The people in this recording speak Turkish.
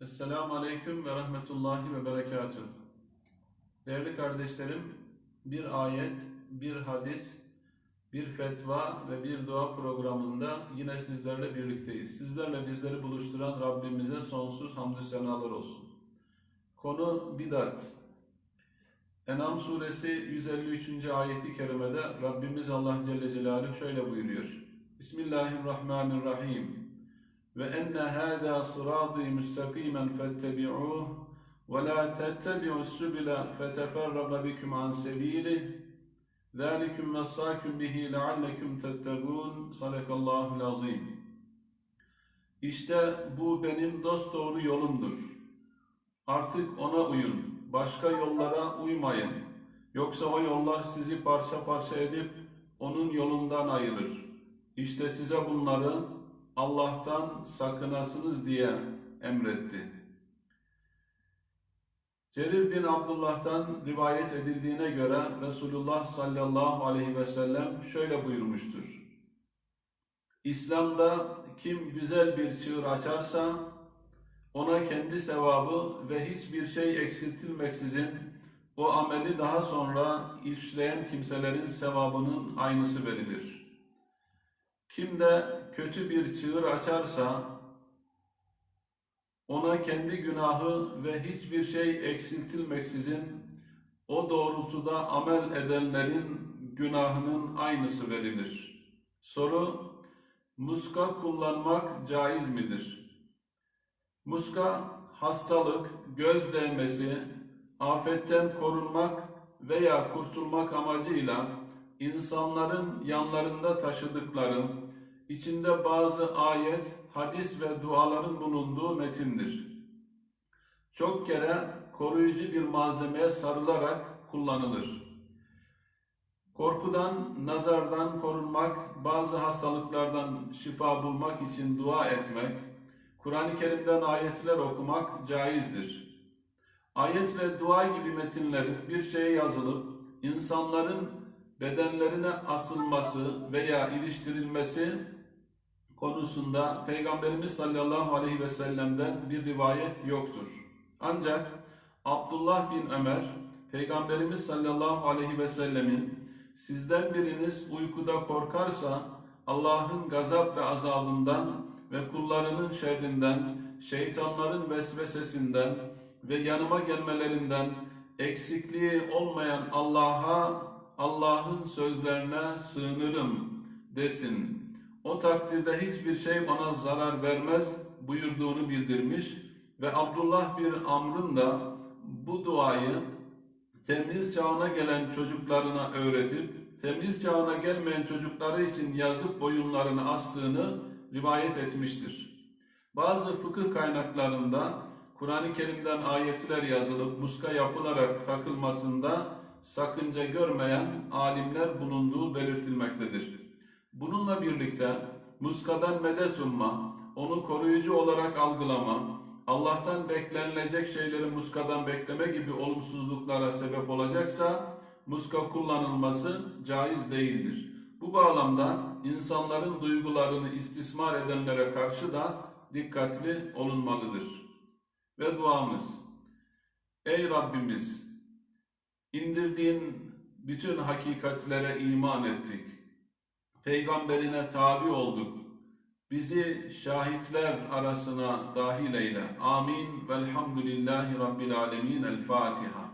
Esselamu Aleyküm ve Rahmetullahi ve Berekatüh. Değerli kardeşlerim, bir ayet, bir hadis, bir fetva ve bir dua programında yine sizlerle birlikteyiz. Sizlerle bizleri buluşturan Rabbimize sonsuz hamdü senalar olsun. Konu bidat. En'am suresi 153. ayeti kerimede Rabbimiz Allah Celle Celaluhu şöyle buyuruyor. Bismillahirrahmanirrahim Ve enne hâdâ sırâdî müstakîmen fettebi'ûh ve lâ tettebi'us sübüle feteferraga bikum an sebîlih ذَٰلِكُمْ وَصَّاكُمْ بِهِ لَعَلَّكُمْ تَتَّقُونَ Sadakallahul azim. İşte bu benim dosdoğru yolumdur. Artık ona uyun. Başka yollara uymayın. Yoksa o yollar sizi parça parça edip onun yolundan ayırır. İşte size bunları Allah'tan sakınasınız diye emretti. Cerir bin Abdullah'tan rivayet edildiğine göre Resulullah sallallahu aleyhi ve sellem şöyle buyurmuştur. İslam'da kim güzel bir çığır açarsa ona kendi sevabı ve hiçbir şey eksiltilmeksizin o ameli daha sonra işleyen kimselerin sevabının aynısı verilir. Kim de kötü bir çığır açarsa ona kendi günahı ve hiçbir şey eksiltilmeksizin o doğrultuda amel edenlerin günahının aynısı verilir. Soru, muska kullanmak caiz midir? Muska, hastalık, göz değmesi, afetten korunmak veya kurtulmak amacıyla insanların yanlarında taşıdıkları, içinde bazı ayet, hadis ve duaların bulunduğu metindir. Çok kere koruyucu bir malzemeye sarılarak kullanılır. Korkudan, nazardan korunmak, bazı hastalıklardan şifa bulmak için dua etmek, Kur'an-ı Kerim'den ayetler okumak caizdir. Ayet ve dua gibi metinlerin bir şeye yazılıp insanların bedenlerine asılması veya iliştirilmesi konusunda Peygamberimiz sallallahu aleyhi ve sellem'den bir rivayet yoktur. Ancak Abdullah bin Ömer, Peygamberimiz sallallahu aleyhi ve sellemin sizden biriniz uykuda korkarsa Allah'ın gazap ve azabından ve kullarının şerrinden, şeytanların vesvesesinden ve yanıma gelmelerinden eksikliği olmayan Allah'a, Allah'ın sözlerine sığınırım desin. O takdirde hiçbir şey ona zarar vermez buyurduğunu bildirmiş ve Abdullah bir Amr'ın da bu duayı temiz çağına gelen çocuklarına öğretip temiz çağına gelmeyen çocukları için yazıp boyunlarını astığını rivayet etmiştir. Bazı fıkıh kaynaklarında Kur'an-ı Kerim'den ayetler yazılıp muska yapılarak takılmasında sakınca görmeyen alimler bulunduğu belirtilmektedir. Bununla birlikte muskadan medet umma, onu koruyucu olarak algılama, Allah'tan beklenilecek şeyleri muskadan bekleme gibi olumsuzluklara sebep olacaksa muska kullanılması caiz değildir. Bu bağlamda insanların duygularını istismar edenlere karşı da dikkatli olunmalıdır. Ve duamız, Ey Rabbimiz, indirdiğin bütün hakikatlere iman ettik. Peygamberine tabi olduk. Bizi şahitler arasına dahil eyle. Amin. Velhamdülillahi Rabbil Alemin. El Fatiha.